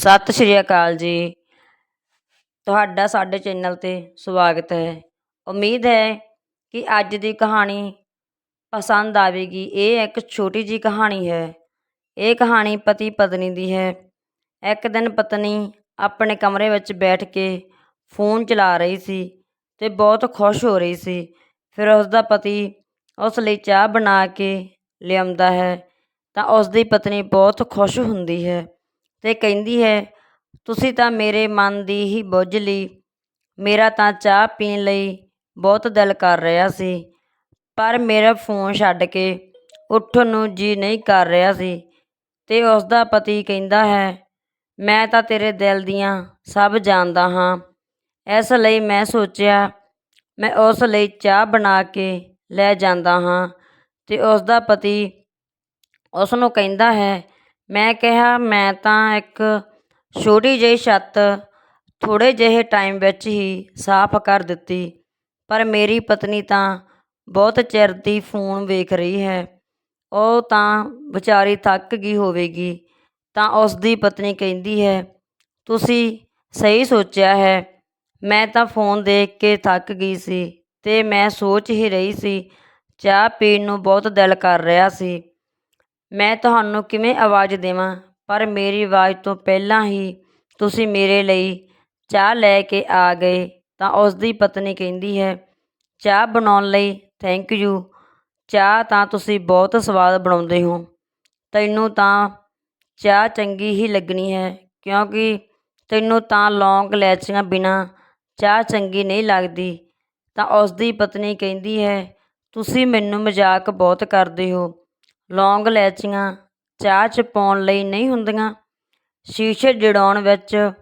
ਸਤਿ ਸ਼੍ਰੀ ਅਕਾਲ ਜੀ। ਤੁਹਾਡਾ ਸਾਡੇ ਚੈਨਲ 'ਤੇ ਸਵਾਗਤ ਹੈ। ਉਮੀਦ ਹੈ ਕਿ ਅੱਜ ਦੀ ਕਹਾਣੀ ਪਸੰਦ ਆਵੇਗੀ। ਇਹ ਇੱਕ ਛੋਟੀ ਜੀ ਕਹਾਣੀ ਹੈ। ਇਹ ਕਹਾਣੀ ਪਤੀ ਪਤਨੀ ਦੀ ਹੈ। ਇੱਕ ਦਿਨ ਪਤਨੀ ਆਪਣੇ ਕਮਰੇ ਵਿੱਚ ਬੈਠ ਕੇ ਫੋਨ ਚਲਾ ਰਹੀ ਸੀ ਤੇ ਬਹੁਤ ਖੁਸ਼ ਹੋ ਰਹੀ ਸੀ। ਫਿਰ ਉਸ ਦਾ ਪਤੀ ਉਸ ਲਈ ਚਾਹ ਬਣਾ ਕੇ ਲਿਆਉਂਦਾ ਹੈ ਤਾਂ ਉਸ ਦੀ ਪਤਨੀ ਬਹੁਤ ਖੁਸ਼ ਹੁੰਦੀ ਹੈ। ਅਤੇ ਕਹਿੰਦੀ ਹੈ, ਤੁਸੀਂ ਤਾਂ ਮੇਰੇ ਮਨ ਦੀ ਹੀ ਬੁੱਝ ਲਈ। ਮੇਰਾ ਤਾਂ ਚਾਹ ਪੀਣ ਲਈ ਬਹੁਤ ਦਿਲ ਕਰ ਰਿਹਾ ਸੀ, ਪਰ ਮੇਰਾ ਫੋਨ ਛੱਡ ਕੇ ਉੱਠਣ ਨੂੰ ਜੀ ਨਹੀਂ ਕਰ ਰਿਹਾ ਸੀ ਅਤੇ ਉਸ ਦਾ ਪਤੀ ਕਹਿੰਦਾ ਹੈ, ਮੈਂ ਤਾਂ ਤੇਰੇ ਦਿਲ ਦੀਆਂ ਸਭ ਜਾਣਦਾ ਹਾਂ। ਇਸ ਲਈ ਮੈਂ ਸੋਚਿਆ, ਮੈਂ ਉਸ ਲਈ ਚਾਹ ਬਣਾ ਕੇ ਲੈ ਜਾਂਦਾ ਹਾਂ। ਅਤੇ ਉਸ ਦਾ ਪਤੀ ਉਸ ਨੂੰ ਕਹਿੰਦਾ ਹੈ ਮੈਂ ਕਿਹਾ, ਮੈਂ ਤਾਂ ਇੱਕ ਛੋਟੀ ਜਿਹੀ ਛੱਤ ਥੋੜ੍ਹੇ ਜਿਹੇ ਟਾਈਮ ਵਿੱਚ ਹੀ ਸਾਫ਼ ਕਰ ਦਿੱਤੀ, ਪਰ ਮੇਰੀ ਪਤਨੀ ਤਾਂ ਬਹੁਤ ਚਿਰ ਦੀ ਫੋਨ ਵੇਖ ਰਹੀ ਹੈ। ਉਹ ਤਾਂ ਵਿਚਾਰੀ ਥੱਕ ਗਈ ਹੋਵੇਗੀ, ਤਾਂ ਉਸ ਦੀ ਪਤਨੀ ਕਹਿੰਦੀ ਹੈ, ਤੁਸੀਂ ਸਹੀ ਸੋਚਿਆ ਹੈ। ਮੈਂ ਤਾਂ ਫੋਨ ਦੇਖ ਕੇ ਥੱਕ ਗਈ ਸੀ ਤੇ ਮੈਂ ਸੋਚ ਹੀ ਰਹੀ ਸੀ, ਚਾਹ ਪੀਣ ਨੂੰ ਬਹੁਤ ਦਿਲ ਕਰ ਰਿਹਾ ਸੀ। ਮੈਂ ਤੁਹਾਨੂੰ ਕਿਵੇਂ ਆਵਾਜ਼ ਦੇਵਾਂ? ਪਰ ਮੇਰੀ ਆਵਾਜ਼ ਤੋਂ ਪਹਿਲਾਂ ਹੀ ਤੁਸੀਂ ਮੇਰੇ ਲਈ ਚਾਹ ਲੈ ਕੇ ਆ ਗਏ, ਤਾਂ ਉਸ ਦੀ ਪਤਨੀ ਕਹਿੰਦੀ ਹੈ, ਚਾਹ ਬਣਾਉਣ ਲਈ ਥੈਂਕ ਯੂ ਚਾਹ ਤਾਂ ਤੁਸੀਂ ਬਹੁਤ ਸਵਾਦ ਬਣਾਉਂਦੇ ਹੋ। ਤੈਨੂੰ ਤਾਂ ਚਾਹ ਚੰਗੀ ਹੀ ਲੱਗਣੀ ਹੈ, ਕਿਉਂਕਿ ਤੈਨੂੰ ਤਾਂ ਲੌਂਗ ਲੈਚੀਆਂ ਬਿਨਾਂ ਚਾਹ ਚੰਗੀ ਨਹੀਂ ਲੱਗਦੀ। ਤਾਂ ਉਸ ਦੀ ਪਤਨੀ ਕਹਿੰਦੀ ਹੈ, ਤੁਸੀਂ ਮੈਨੂੰ ਮਜ਼ਾਕ ਬਹੁਤ ਕਰਦੇ ਹੋ। ਲੌਂਗ ਇਲਾਇਚੀਆਂ ਚਾਹ 'ਚ ਪਾਉਣ ਲਈ ਨਹੀਂ ਹੁੰਦੀਆਂ। ਸ਼ੀਸ਼ੇ ਜੜਾਉਣ ਵਿੱਚ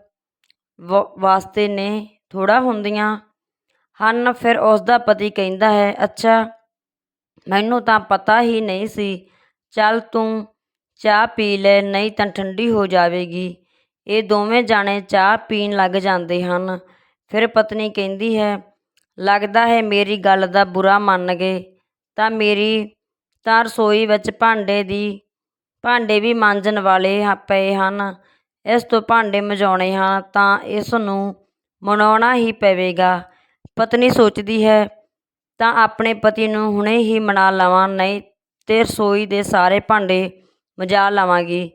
ਵ, ਵਾਸਤੇ ਨੇ ਥੋੜ੍ਹਾ ਹੁੰਦੀਆਂ। ਹਨ ਫਿਰ ਉਸ ਦਾ ਪਤੀ ਕਹਿੰਦਾ ਹੈ, ਅੱਛਾ, ਮੈਨੂੰ ਤਾਂ ਪਤਾ ਹੀ ਨਹੀਂ ਸੀ। ਚੱਲ ਤੂੰ ਚਾਹ ਪੀ ਲੈ, ਨਹੀਂ ਤਾਂ ਠੰਡੀ ਹੋ ਜਾਵੇਗੀ। ਇਹ ਦੋਵੇਂ ਜਾਣੇ ਚਾਹ ਪੀਣ ਲੱਗ ਜਾਂਦੇ ਹਨ। ਫਿਰ ਪਤਨੀ ਕਹਿੰਦੀ ਹੈ, ਲੱਗਦਾ ਹੈ ਮੇਰੀ ਗੱਲ ਦਾ ਬੁਰਾ ਮੰਨ ਗਏ, ਤਾਂ ਮੇਰੀ ਤਾਂ ਰਸੋਈ ਵਿੱਚ ਭਾਂਡੇ ਦੀ, ਭਾਂਡੇ ਵੀ ਮਾਂਜਣ ਵਾਲੇ ਹ, ਪਏ ਹਨ। ਇਸ ਤੋਂ ਭਾਂਡੇ ਮਜਾਉਣੇ ਹਨ ਤਾਂ ਇਸ ਨੂੰ ਮਨਾਉਣਾ ਹੀ ਪਵੇਗਾ। ਪਤਨੀ ਸੋਚਦੀ ਹੈ, ਤਾਂ ਆਪਣੇ ਪਤੀ ਨੂੰ ਹੁਣੇ ਹੀ ਮਨਾ ਲਵਾਂ, ਨਹੀਂ ਤੇ ਰਸੋਈ ਦੇ ਸਾਰੇ ਭਾਂਡੇ ਮਜਾ ਲਵਾਂਗੀ।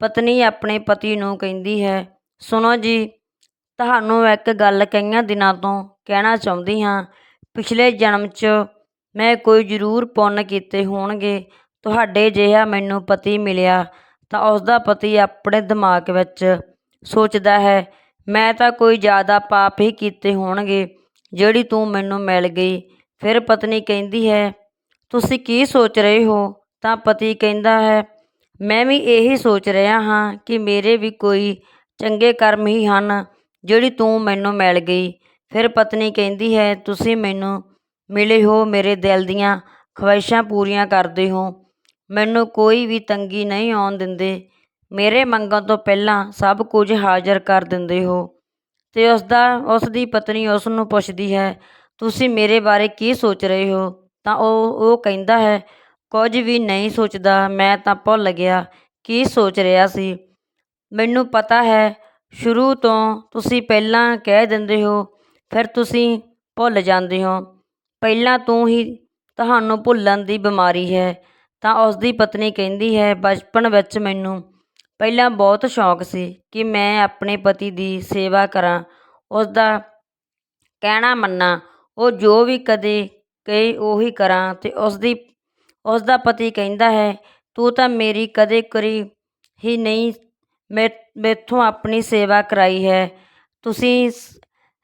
ਪਤਨੀ ਆਪਣੇ ਪਤੀ ਨੂੰ ਕਹਿੰਦੀ ਹੈ, ਸੁਣੋ ਜੀ, ਤੁਹਾਨੂੰ ਇੱਕ ਗੱਲ ਕਈਆਂ ਦਿਨਾਂ ਤੋਂ ਕਹਿਣਾ ਚਾਹੁੰਦੀ ਹਾਂ। ਪਿਛਲੇ ਜਨਮ 'ਚ ਮੈਂ ਕੋਈ ਜ਼ਰੂਰ ਪੁੰਨ ਕੀਤੇ ਹੋਣਗੇ। ਤੁਹਾਡੇ ਜਿਹਾ ਮੈਨੂੰ ਪਤੀ ਮਿਲਿਆ ਤਾਂ ਉਸਦਾ ਪਤੀ ਆਪਣੇ ਦਿਮਾਗ ਵਿੱਚ ਸੋਚਦਾ ਹੈ, ਮੈਂ ਤਾਂ ਕੋਈ ਜ਼ਿਆਦਾ ਪਾਪ ਹੀ ਕੀਤੇ ਹੋਣਗੇ, ਜਿਹੜੀ ਤੂੰ ਮੈਨੂੰ ਮਿਲ ਗਈ। ਫਿਰ ਪਤਨੀ ਕਹਿੰਦੀ ਹੈ, ਤੁਸੀਂ ਕੀ ਸੋਚ ਰਹੇ ਹੋ? ਤਾਂ ਪਤੀ ਕਹਿੰਦਾ ਹੈ, ਮੈਂ ਵੀ ਇਹੀ ਸੋਚ ਰਿਹਾ ਹਾਂ ਕਿ ਮੇਰੇ ਵੀ ਕੋਈ ਚੰਗੇ ਕਰਮ ਹੀ ਹਨ, ਜਿਹੜੀ ਤੂੰ ਮੈਨੂੰ ਮਿਲ ਗਈ। ਫਿਰ ਪਤਨੀ ਕਹਿੰਦੀ ਹੈ, ਤੁਸੀਂ ਮੈਨੂੰ ਮਿਲੇ ਹੋ ਮੇਰੇ ਦਿਲ ਦੀਆਂ ਖਵਾਇਸ਼ਾਂ ਪੂਰੀਆਂ ਕਰਦੇ ਹੋ। ਮੈਨੂੰ ਕੋਈ ਵੀ ਤੰਗੀ ਨਹੀਂ ਆਉਣ ਦਿੰਦੇ। ਮੇਰੇ ਮੰਗਣ ਤੋਂ ਪਹਿਲਾਂ ਸਭ ਕੁਝ ਹਾਜ਼ਰ ਕਰ ਦਿੰਦੇ ਹੋ। ਅਤੇ ਉਸਦਾ ਉਸ ਦੀ ਪਤਨੀ ਉਸ ਨੂੰ ਪੁੱਛਦੀ ਹੈ, ਤੁਸੀਂ ਮੇਰੇ ਬਾਰੇ ਕੀ ਸੋਚ ਰਹੇ ਹੋ? ਤਾਂ ਉਹ ਉਹ ਕਹਿੰਦਾ ਹੈ, ਕੁਝ ਵੀ ਨਹੀਂ ਸੋਚਦਾ, ਮੈਂ ਤਾਂ ਭੁੱਲ ਗਿਆ। ਕੀ ਸੋਚ ਰਿਹਾ ਸੀ? ਮੈਨੂੰ ਪਤਾ ਹੈ, ਸ਼ੁਰੂ ਤੋਂ ਤੁਸੀਂ ਪਹਿਲਾਂ ਕਹਿ ਦਿੰਦੇ ਹੋ, ਫਿਰ ਤੁਸੀਂ ਭੁੱਲ ਜਾਂਦੇ ਹੋ। ਪਹਿਲਾਂ ਤੂੰ ਹੀ ਤੁਹਾਨੂੰ ਭੁੱਲਣ ਦੀ ਬਿਮਾਰੀ ਹੈ, ਤਾਂ ਉਸ ਦੀ ਪਤਨੀ ਕਹਿੰਦੀ ਹੈ, ਬਚਪਨ ਵਿੱਚ ਮੈਨੂੰ ਪਹਿਲਾਂ ਬਹੁਤ ਸ਼ੌਂਕ ਸੀ ਕਿ ਮੈਂ ਆਪਣੇ ਪਤੀ ਦੀ ਸੇਵਾ ਕਰਾਂ। ਉਸ ਦਾ ਕਹਿਣਾ ਮੰਨਾਂ, ਉਹ ਜੋ ਵੀ ਕਦੇ ਕਹੇ ਉਹੀ ਕਰਾਂ ਤੇ ਉਸ ਦੀ ਉਸ ਦਾ ਪਤੀ ਕਹਿੰਦਾ ਹੈ, ਤੂੰ ਤਾਂ ਮੇਰੀ ਕਦੇ ਕਰੀ ਹੀ ਨਹੀਂ ਮੇ, ਮੈਥੋਂ ਆਪਣੀ ਸੇਵਾ ਕਰਾਈ ਹੈ। ਤੁਸੀਂ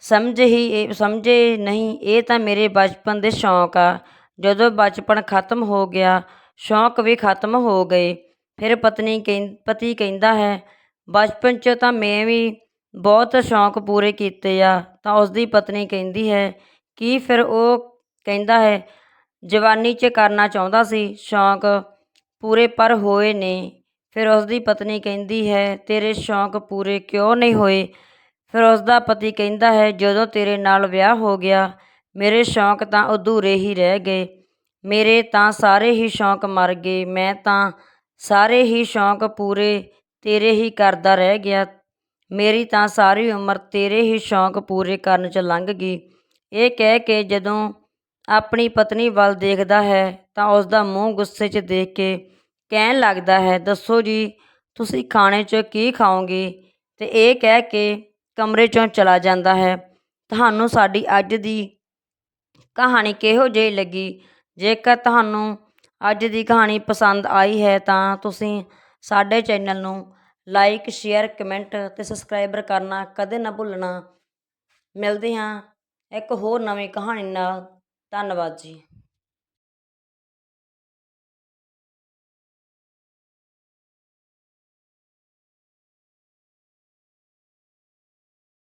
ਸਮਝ ਹੀ ਇਹ, ਸਮਝੇ ਨਹੀਂ, ਇਹ ਤਾਂ ਮੇਰੇ ਬਚਪਨ ਦੇ ਸ਼ੌਂਕ ਆ। ਜਦੋਂ ਬਚਪਨ ਖਤਮ ਹੋ ਗਿਆ, ਸ਼ੌਂਕ ਵੀ ਖਤਮ ਹੋ ਗਏ। ਫਿਰ ਪਤਨੀ ਕਹਿੰ, ਪਤੀ ਕਹਿੰਦਾ ਹੈ, ਬਚਪਨ 'ਚ ਤਾਂ ਮੈਂ ਵੀ ਬਹੁਤ ਸ਼ੌਂਕ ਪੂਰੇ ਕੀਤੇ ਆ। ਤਾਂ ਉਸ ਦੀ ਪਤਨੀ ਕਹਿੰਦੀ ਹੈ, ਕਿ ਫਿਰ ਉਹ ਕਹਿੰਦਾ ਹੈ, ਜਵਾਨੀ 'ਚ ਕਰਨਾ ਚਾਹੁੰਦਾ ਸੀ, ਸ਼ੌਂਕ ਪੂਰੇ ਪਰ ਹੋਏ ਨੇ। ਫਿਰ ਉਸ ਦੀ ਪਤਨੀ ਕਹਿੰਦੀ ਹੈ, ਤੇਰੇ ਸ਼ੌਂਕ ਪੂਰੇ ਕਿਉਂ ਨਹੀਂ ਹੋਏ? ਫਿਰ ਉਸ ਦਾ ਪਤੀ ਕਹਿੰਦਾ ਹੈ, ਜਦੋਂ ਤੇਰੇ ਨਾਲ ਵਿਆਹ ਹੋ ਗਿਆ, ਮੇਰੇ ਸ਼ੌਂਕ ਤਾਂ ਅਧੂਰੇ ਹੀ ਰਹਿ ਗਏ। ਮੇਰੇ ਤਾਂ ਸਾਰੇ ਹੀ ਸ਼ੌਂਕ ਮਰ ਗਏ। ਮੈਂ ਤਾਂ ਸਾਰੇ ਹੀ ਸ਼ੌਂਕ ਪੂਰੇ ਤੇਰੇ ਹੀ ਕਰਦਾ ਰਹਿ ਗਿਆ। ਮੇਰੀ ਤਾਂ ਸਾਰੀ ਉਮਰ ਤੇਰੇ ਹੀ ਸ਼ੌਂਕ ਪੂਰੇ ਕਰਨ 'ਚ ਲੰਘ ਗਈ। ਇਹ ਕਹਿ ਕੇ ਜਦੋਂ ਆਪਣੀ ਪਤਨੀ ਵੱਲ ਦੇਖਦਾ ਹੈ, ਤਾਂ ਉਸ ਦਾ ਮੂੰਹ ਗੁੱਸੇ 'ਚ ਦੇਖ ਕੇ ਕਹਿਣ ਲੱਗਦਾ ਹੈ, ਦੱਸੋ ਜੀ, ਤੁਸੀਂ ਖਾਣੇ 'ਚ ਕੀ ਖਾਓਗੇ? ਤੇ ਇਹ ਕਹਿ ਕੇ ਕਮਰੇ 'ਚੋਂ ਚਲਾ ਜਾਂਦਾ ਹੈ। ਤੁਹਾਨੂੰ ਸਾਡੀ ਅੱਜ ਦੀ ਕਹਾਣੀ ਕਿਹੋ ਜਿਹੀ ਲੱਗੀ? ਜੇਕਰ ਤੁਹਾਨੂੰ ਅੱਜ ਦੀ ਕਹਾਣੀ ਪਸੰਦ ਆਈ ਹੈ, ਤਾਂ ਤੁਸੀਂ ਸਾਡੇ ਚੈਨਲ ਨੂੰ ਲਾਈਕ, ਸ਼ੇਅਰ, ਕਮੈਂਟ ਅਤੇ ਸਬਸਕ੍ਰਾਈਬਰ ਕਰਨਾ ਕਦੇ ਨਾ ਭੁੱਲਣਾ। ਮਿਲਦੇ ਹਾਂ ਇੱਕ ਹੋਰ ਨਵੀਂ ਕਹਾਣੀ ਨਾਲ। ਧੰਨਵਾਦ ਜੀ।